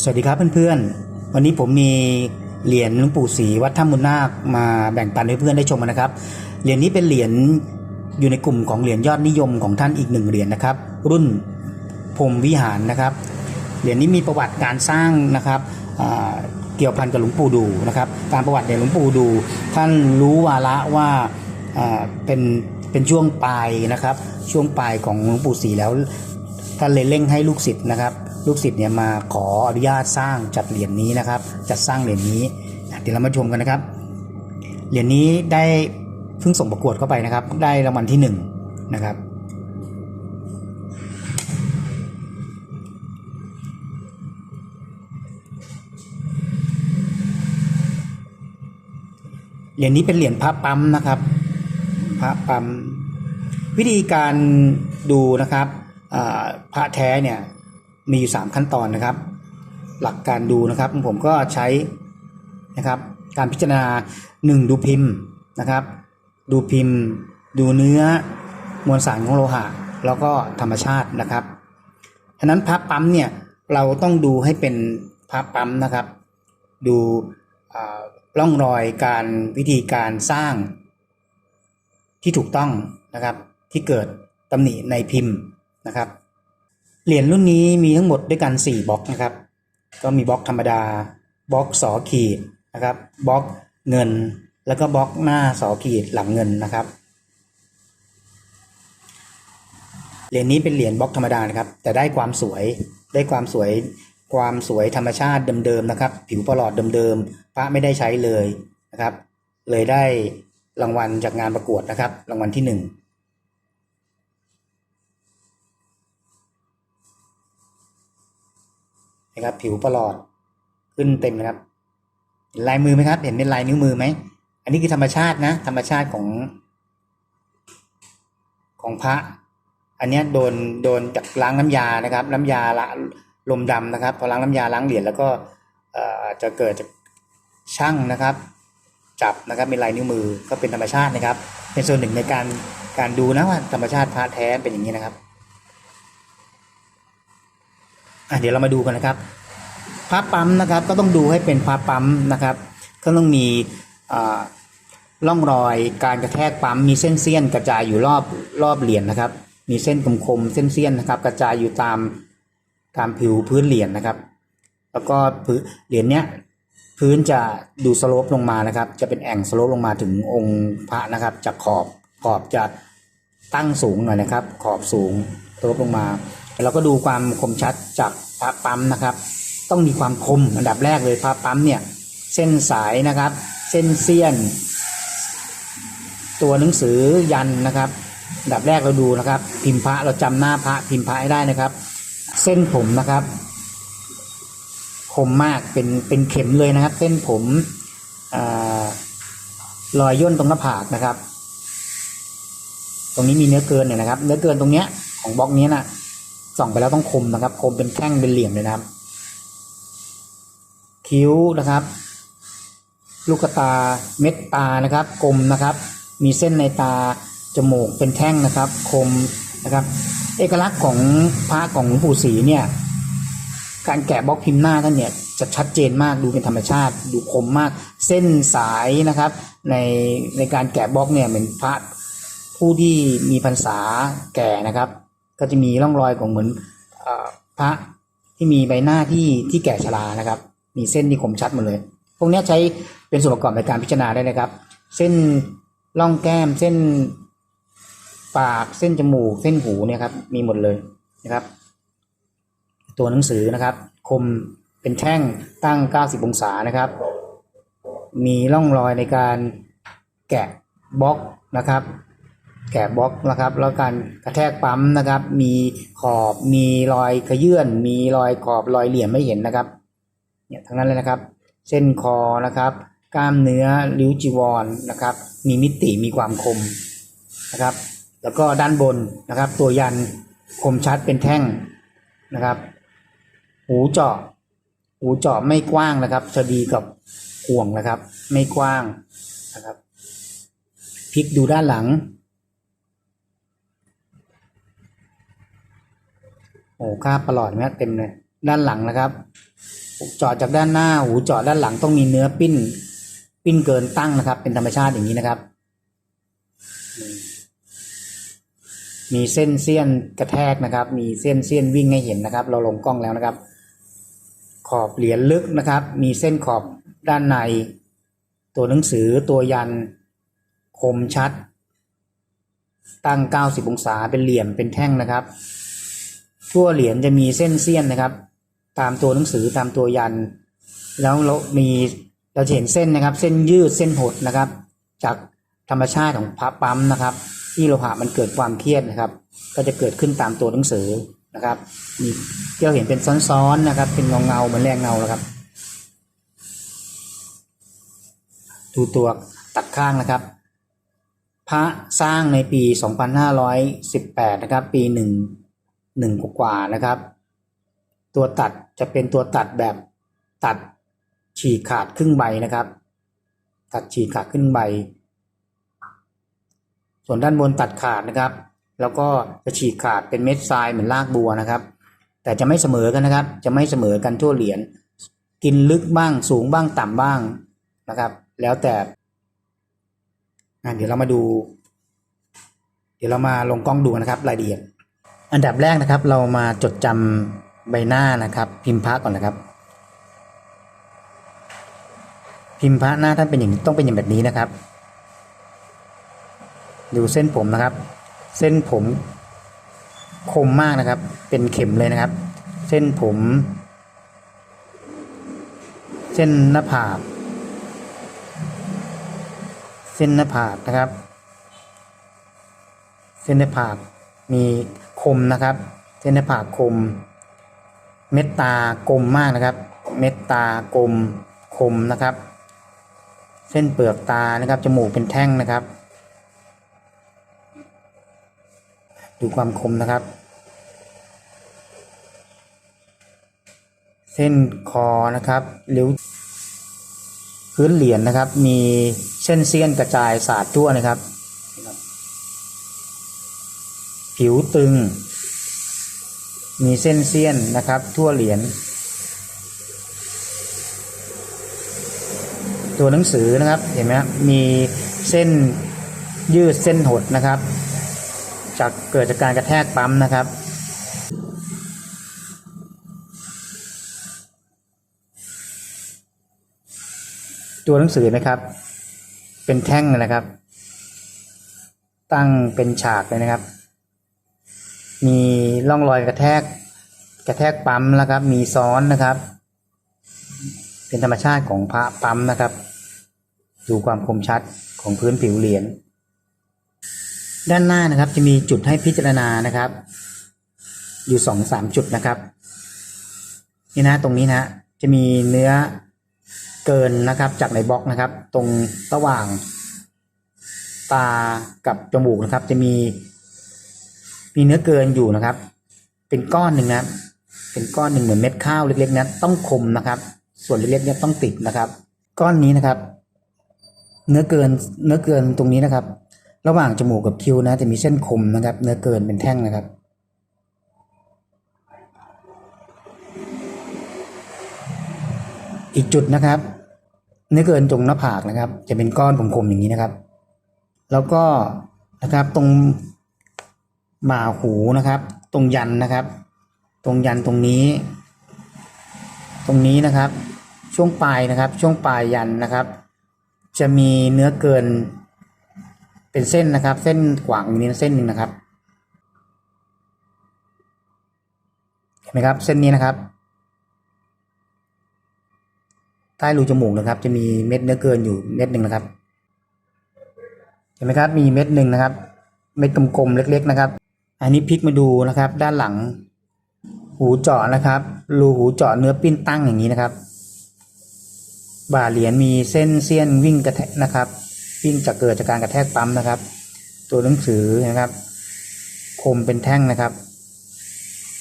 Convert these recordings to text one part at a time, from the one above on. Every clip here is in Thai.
สวัสดีครับเพื่อนๆ วันนี้ผมมีเหรียญหลวงปู่ศรีวัดถ้ำมุนนาคมาแบ่งปันให้เพื่อนได้ชมกันนะครับ เหรียญนี้เป็นเหรียญอยู่ในกลุ่มของเหรียญยอดนิยมของท่านอีกหนึ่งเหรียญนะครับ รุ่นพรมวิหารนะครับ เหรียญนี้มีประวัติการสร้างนะครับเกี่ยวพันกับหลวงปู่ดูนะครับ ตามประวัติเนี่ยหลวงปู่ดู ท่านรู้วาระว่าเป็นเป็นช่วงปลายนะครับ ช่วงปลายของหลวงปู่ศรีแล้ว ท่านเลยเร่งให้ลูกศิษย์นะครับ ลูกศิษย์เนี่ยมาขออนุญาตสร้างจัดเหรียญนี้นะครับ จัดสร้างเหรียญนี้เดี๋ยวเรามาชมกันนะครับ เหรียญนี้ได้เพิ่งส่งประกวดเข้าไปนะครับ ได้รางวัลที่หนึ่งนะครับเหรียญนี้เป็นเหรียญพระปั๊มนะครับ พระปั๊มวิธีการดูนะครับ พระแท้เนี่ยมีอยู่3ขั้นตอนนะครับ หลักการดูนะครับผมก็ใช้นะครับการพิจารณา1ดูพิมพ์นะครับ ดูพิมพ์ ดูเนื้อมวลสารของโลหะ แล้วก็ธรรมชาตินะครับฉะนั้นพระปั๊มเนี่ยเราต้องดูให้เป็นพระปั๊มนะครับ ดูร่องรอยการวิธีการสร้างที่ถูกต้องนะครับที่เกิดตำหนิในพิมพ์ นะครับ เหรียญรุ่นนี้มีทั้งหมดด้วยกัน 4บล็อกนะครับ ก็มีบล็อกธรรมดาบล็อกสอขีดนะครับบล็อกเงิน แล้วก็บล็อกหน้าสอขีดหลังเงินนะครับ เหรียญนี้เป็นเหรียญบล็อกธรรมดานะครับ แต่ได้ความสวยได้ความสวยความสวยธรรมชาติเดิมๆนะครับ ผิวประหลอดเดิมๆพระไม่ได้ใช้เลยนะครับ เลยได้รางวัลจากงานประกวดนะครับ รางวัลที่หนึ่ง นะครับ ผิวประหลอดขึ้นเต็มนะครับเห็นลายมือไหมครับ เห็นเป็นลายนิ้วมือไหมอันนี้คือธรรมชาตินะ ธรรมชาติของ ของพระ อันนี้โดนโดนจากล้างน้ำยานะครับ น้ำยาละลมดำนะครับ พอล้างน้ำยาล้างเหรียญแล้วก็อ่อจะเกิดจากช่างนะครับ จับนะครับเป็นลายนิ้วมือก็เป็นธรรมชาตินะครับ เป็นส่วนหนึ่งในการการดูนะว่าธรรมชาติพระแท้เป็นอย่างนี้นะครับอะ เดี๋ยวเรามาดูกันนะครับพระปั๊มนะครับก็ต้องดูให้เป็นพระปั๊มนะครับ ก็ต้องมีร่องรอยการกระแทกปั๊มมีเส้นเสี้ยนกระจายอยู่รอบรอบเหรียญนะครับ มีเส้นคมๆเส้นเสี้ยนนะครับ กระจายอยู่ตามตามผิวพื้นเหรียญนะครับ แล้วก็เหรียญเนี้ยพื้นจะดูสโลปลงมานะครับ จะเป็นแอ่งสโลปลงมาถึงองค์พระนะครับจากขอบขอบจะตั้งสูงหน่อยนะครับ ขอบสูงสโลปลงมา เราก็ดูความคมชัดจากพระปั๊มนะครับ ต้องมีความคมอันดับแรกเลยพระปั๊มเนี่ยเส้นสายนะครับ เส้นเสี้ยน ตัวหนังสือยันนะครับอันดับแรกเราดูนะครับ พิมพ์พระเราจำหน้าพระพิมพ์พระให้ได้นะครับ เส้นผมนะครับคมมากเป็นเป็นเข็มเลยนะครับ เส้นผมอาลอยย่นตรงหน้าผากนะครับ ตรงนี้มีเนื้อเกินเนี่ยนะครับ เนื้อเกินตรงเนี้ยของบล็อกนี้นะ ส่องไปแล้วต้องคมนะครับ คมเป็นแท่งเป็นเหลี่ยมเลยนะครับ คิ้วนะครับ ลูกตาเม็ดตานะครับ กลมนะครับ มีเส้นในตาจมูกเป็นแท่งนะครับ คมนะครับ เอกลักษณ์ของพระของหลวงปู่ศรีเนี่ย การแกะบล็อกพิมพ์หน้าท่านเนี่ยจะชัดเจนมากดูเป็นธรรมชาติ ดูคมมาก เส้นสายนะครับ ในในการแกะบล็อกเนี่ยเหมือนพระผู้ที่มีพรรษาแก่นะครับ ก็จะมีร่องรอยของเหมือนอพระที่มีใบหน้าที่ที่แก่ชรานะครับ มีเส้นที่คมชัดหมดเลย พวกนี้ใช้เป็นส่วนประกอบในการพิจารณาได้นะครับ เส้นร่องแก้มเส้นปากเส้นจมูกเส้นหูเนี่ยครับมีหมดเลยนะครับ ตัวหนังสือนะครับ คมเป็นแท่งตั้ง 90 องศานะครับ มีร่องรอยในการแกะบล็อกนะครับ แกะบล็อกนะครับ แล้วการกระแทกปั๊มนะครับ มีขอบมีรอยขยื่นมีรอยขอบรอยเหลี่ยมไม่เห็นนะครับเนี่ยทั้งนั้นเลยนะครับ เส้นคอนะครับ กล้ามเนื้อริ้วจีวรนะครับ มีมิติมีความคมนะครับ แล้วก็ด้านบนนะครับ ตัวยันคมชัดเป็นแท่งนะครับ หูเจาะหูเจาะไม่กว้างนะครับจะดีกับห่วงนะครับ ไม่กว้างนะครับพลิกดูด้านหลัง โอ้ค่าบประหลอดไหมครับเต็มเลย ด้านหลังนะครับจาะจากด้านหน้าหูจาะด้านหลังต้องมีเนื้อปิ้น ปิ้นเกินตั้งนะครับ เป็นธรรมชาติอย่างนี้นะครับ มีเส้นเสี้ยนกระแทกนะครับ มีเส้นเสี้ยนวิ่งให้เห็นนะครับ เราลงกล้องแล้วนะครับ ขอบเหรียญลึกนะครับ มีเส้นขอบด้านใน ตัวหนังสือตัวยันคมชัด ตั้ง 90 องศาเป็นเหลี่ยมเป็นแท่งนะครับ ทั่วเหรียญจะมีเส้นเสี้ยนนะครับ ตามตัวหนังสือตามตัวยัน แล้วเรามีเราเห็นเส้นนะครับ เส้นยืดเส้นหดนะครับ จากธรรมชาติของพระปั๊มนะครับ ที่โลหะมันเกิดความเครียดนะครับ ก็จะเกิดขึ้นตามตัวหนังสือนะครับมีที่เราเห็นเป็นซ้อนๆนะครับ เป็นเงาเงาเหมือนแรงเงานะครับ ดูตัวตัดข้างนะครับ พระสร้างในปี 2518 นะครับ ปีหนึ่ง หนึ่งกว่านะครับ ตัวตัดจะเป็นตัวตัดแบบตัดฉีกขาดครึ่งใบนะครับ ตัดฉีกขาดครึ่งใบ ส่วนด้านบนตัดขาดนะครับ แล้วก็จะฉีกขาดเป็นเม็ดทรายเหมือนรากบัวนะครับ แต่จะไม่เสมอกันนะครับ จะไม่เสมอกันทั่วเหรียญกินลึกบ้างสูงบ้างต่ำบ้างนะครับ แล้วแต่เดี๋ยวเรามาดู เดี๋ยวเรามาลงกล้องดูนะครับ รายละเอียด อันดับแรกนะครับ เรามาจดจำใบหน้านะครับ พิมพ์พระก่อนนะครับ พิมพ์พระหน้าท่านเป็นอย่างต้องเป็นอย่างแบบนี้นะครับ ดูเส้นผมนะครับ เส้นผมคมมากนะครับ เป็นเข็มเลยนะครับ เส้นผม เส้นหน้าผากเส้นหน้าผากนะครับ เส้นหน้าผากมี คมนะครับ เส้นหน้าผากคม เม็ดตากลมมากนะครับ เม็ดตากลมคมนะครับ เส้นเปลือกตานะครับจมูกเป็นแท่งนะครับ ดูความคมนะครับ เส้นคอนะครับริ้วพื้นเหรียญนะครับ มีเส้นเสี้ยนกระจายสาดทั่วนะครับ ผิวตึง มีเส้นเสี้ยนนะครับ ทั่วเหรียญตัวหนังสือนะครับเห็นไหมครับมีเส้นยืดเส้นหดนะครับ จากเกิดจากการกระแทกปั๊มนะครับตัวหนังสือนะครับ เป็นแท่งนะครับ ตั้งเป็นฉากเลยนะครับ มีร่องรอยกระแทก กระแทกปั๊มนะครับ มีซ้อนนะครับ เป็นธรรมชาติของพระปั๊มนะครับ ดูความคมชัดของพื้นผิวเหรียญด้านหน้านะครับจะมีจุดให้พิจารณานะครับ อยู่สองสามจุดนะครับนี่นะตรงนี้นะจะมีเนื้อเกินนะครับจากในบล็อกนะครับ ตรงระหว่างตากับจมูกนะครับ จะมี มีเนื้อเกินอยู่นะครับ เป็นก้อนหนึ่งนะเป็นก้อนหนึ่งเหมือนเม็ดข้าวเล็กๆนะต้องคมนะครับ ส่วนเล็กๆเนี่ยต้องติดนะครับ ก้อนนี้นะครับ เนื้อเกินเนื้อเกินตรงนี้นะครับ ระหว่างจมูกกับคิ้วนะ จะมีเส้นคมนะครับ เนื้อเกินเป็นแท่งนะครับอีกจุดนะครับ เนื้อเกินตรงหน้าผากนะครับ จะเป็นก้อนคมๆอย่างนี้นะครับ แล้วก็นะครับตรง บ่าหูนะครับ ตรงยันนะครับ ตรงยันตรงนี้ ตรงนี้นะครับ ช่วงปลายนะครับ ช่วงปลายยันนะครับ จะมีเนื้อเกิน เป็นเส้นนะครับ เส้นขวางอยู่นี้เส้นหนึ่งนะครับเห็นไหมครับ เส้นนี้นะครับ ใต้รูจมูกนะครับ จะมีเม็ดเนื้อเกินอยู่เม็ดหนึ่งนะครับเห็นไหมครับ มีเม็ดหนึ่งนะครับ เม็ดกลมๆเล็ก ๆ นะครับ อันนี้พลิกมาดูนะครับ ด้านหลัง หูเจาะนะครับ รูหูเจาะเนื้อปิ้นตั้งอย่างนี้นะครับ บ่าเหรียญมีเส้นเสี้ยนวิ่งกระแทกนะครับวิ่งจากเกิดจากการกระแทกปั๊มนะครับ ตัวหนังสือนะครับ คมเป็นแท่งนะครับ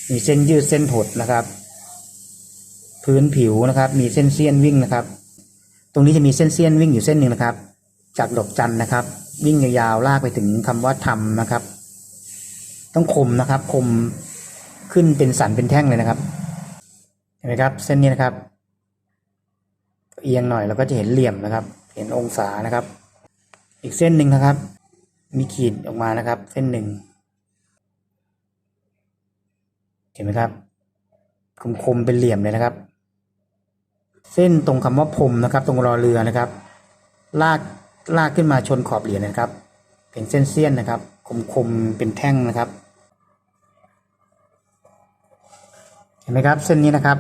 มีเส้นยืดเส้นหดนะครับ พื้นผิวนะครับ มีเส้นเสี้ยนวิ่งนะครับ ตรงนี้จะมีเส้นเสี้ยนวิ่งอยู่เส้นหนึ่งนะครับ จากดอกจันนะครับ วิ่งยาวๆลากไปถึงคำว่าธรรมนะครับ ต้องคมนะครับคมขึ้นเป็นสันเป็นแท่งเลยนะครับ เห็นไหมครับ เส้นนี้นะครับ เอียงหน่อยเราก็จะเห็นเหลี่ยมนะครับ เห็นองศานะครับ อีกเส้นหนึ่งนะครับ มีขีดออกมานะครับ เส้นหนึ่งเห็นไหมครับคมๆเป็นเหลี่ยมเลยนะครับ เส้นตรงคำว่าพรมนะครับ ตรงรอเรือนะครับ ลากลากขึ้นมาชนขอบเหรียญนะครับ เป็นเส้นเสี้ยนนะครับ คมๆเป็นแท่งนะครับ เห็นไหมครับเส้นนี้นะครับ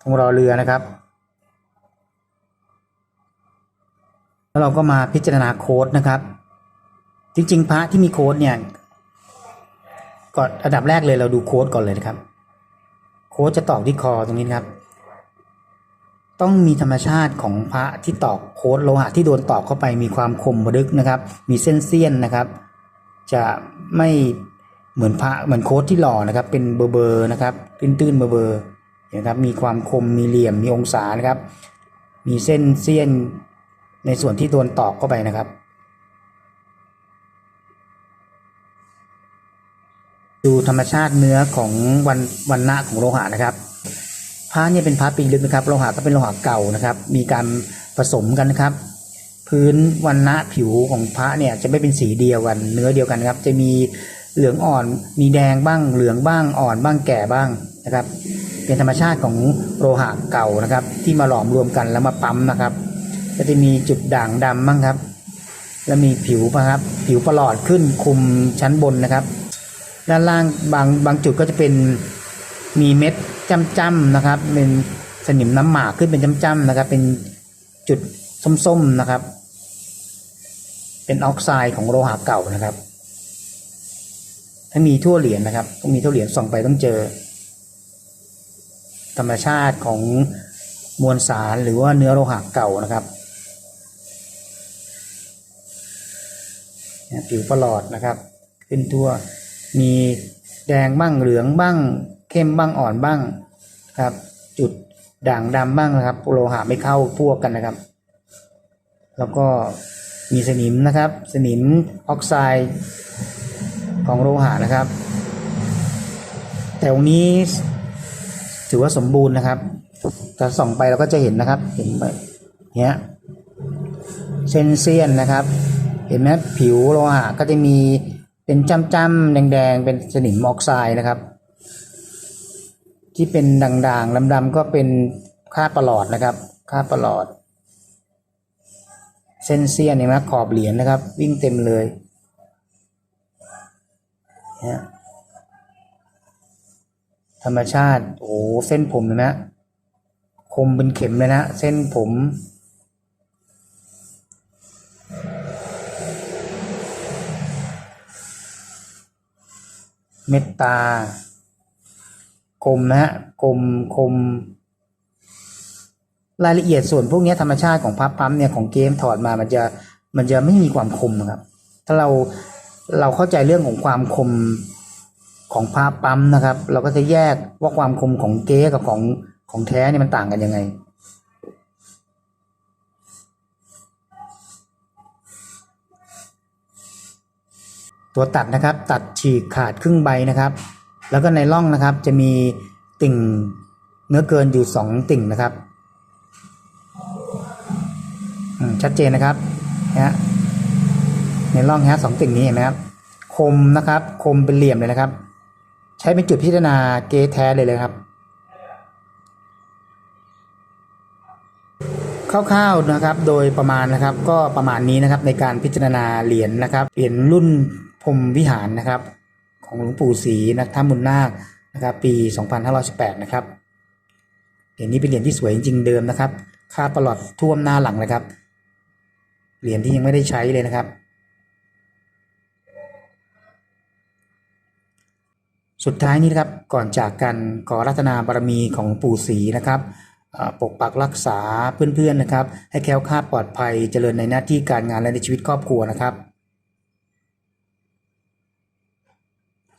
ตรงรอเรือนะครับ แล้วเราก็มาพิจารณาโค้ดนะครับ จริงๆ พระที่มีโค้ดเนี่ยก่อนอันดับแรกเลยเราดูโค้ดก่อนเลยนะครับ โค้ดจะตอกที่คอตรงนี้นครับ ต้องมีธรรมชาติของพระที่ตอกโค้ดโลหะที่โดนตอกเข้าไปมีความคมบดึกนะครับ มีเส้นเสี้ยนนะครับ จะไม่เหมือนพระเหมือนโค้ดที่หล่อนะครับ เป็นเบอร์เบอร์นะครับตื้นๆเบอร์เบอร์นะครับมีความคมมีเหลี่ยมมีองศานะครับ มีเส้นเสี้ยนในส่วนที่โดนตอกเข้าไปนะครับ ดูธรรมชาติเนื้อของวันวันณะของโลหะนะครับพระเนี่ยเป็นพระปีลึกนะครับโลหะก็เป็นโลหะเก่านะครับ มีการผสมกันนะครับ พื้นวันณะผิวของพระเนี่ยจะไม่เป็นสีเดียวกัน เนื้อเดียวกันครับ จะมีเหลืองอ่อนมีแดงบ้าง เหลืองบ้างอ่อนบ้างแก่บ้างนะครับ เป็นธรรมชาติของโลหะเก่านะครับ ที่มาหลอมรวมกันแล้วมาปั๊มนะครับ ก็จะมีจุดด่างดำบ้างครับ แล้วมีผิวนะครับ ผิวประหลอดขึ้นคุมชั้นบนนะครับ ด้านล่างบางบางจุดก็จะเป็นมีเม็ดจ้ำๆนะครับ เป็นสนิมน้ำหมากขึ้นเป็นจ้ำๆนะครับ เป็นจุดส้มๆนะครับ เป็นออกไซด์ของโลหะเก่านะครับ ถ้ามีทั่วเหรียญนะครับต้องมีทั่วเหรียญส่องไปต้องเจอ ธรรมชาติของมวลสารหรือว่าเนื้อโลหะเก่านะครับผิวประหลอดนะครับ ขึ้นทั่วมีแดงบ้างเหลืองบ้าง เข้มบ้างอ่อนบ้างครับ จุดด่างดำบ้างนะครับ โลหะไม่เข้าพวกกันนะครับ แล้วก็ มีสนิมนะครับ สนิมออกไซด์ของโลหะนะครับ แต่ตรงนี้ถือว่าสมบูรณ์นะครับถ้าส่องไปเราก็จะเห็นนะครับ เห็นไปเนี้ยเส้นเซียนนะครับ เห็นไหมผิวโลหะก็จะมีเป็นจ้ำๆแดงๆ เป็นสนิมออกไซด์นะครับ ที่เป็นด่างๆดำๆก็เป็นค่าประหลอดนะครับ ค่าประหลอด เส้นเสี้ยนเห็นไหมขอบเหรียญนะครับ วิ่งเต็มเลยเนี่ยธรรมชาติ โอ้เส้นผมเห็นไหมคมเป็นเข็มเลยนะเส้นผม เมตตากลมนะฮะกลมคม รายละเอียดส่วนพวกนี้ธรรมชาติของพับปั๊มเนี่ยของเกมถอดมามันจะมันจะไม่มีความคมครับ ถ้าเราเราเข้าใจเรื่องของความคมของพับปั๊มนะครับ เราก็จะแยกว่าความคมของเก๊กับของของแท้เนี่ยมันต่างกันยังไงตัวตัดนะครับตัดฉีกขาดครึ่งใบนะครับ แล้วก็ในร่องนะครับจะมีติ่งเนื้อเกินอยู่สองติ่งนะครับ ชัดเจนนะครับนะในร่องฮะสองติ่งนี้เห็นไหมครับ คมนะครับ คมเป็นเหลี่ยมเลยนะครับ ใช้เป็นจุดพิจารณาเกแท้เลยเลยครับคร่าวๆนะครับ โดยประมาณนะครับ ก็ประมาณนี้นะครับในการพิจารณาเหรียญนะครับเหรียญรุ่นพรมวิหารนะครับ ของหลวงปู่ศรีนักธรรมุนนาคนะครับ ปี 2518 นะครับเหรียญนี้เป็นเหรียญที่สวยจริงๆเดิมนะครับ ค่าประหลอดท่วมหน้าหลังนะครับ เหรียญที่ยังไม่ได้ใช้เลยนะครับ สุดท้ายนี้นะครับก่อนจากกันขอรัตนาบารมีของปู่ศรีนะครับปกปักรักษาเพื่อนๆนะครับ ให้แคล้วคลาดปลอดภัยเจริญในหน้าที่การงานและในชีวิตครอบครัวนะครับ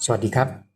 สวัสดีครับ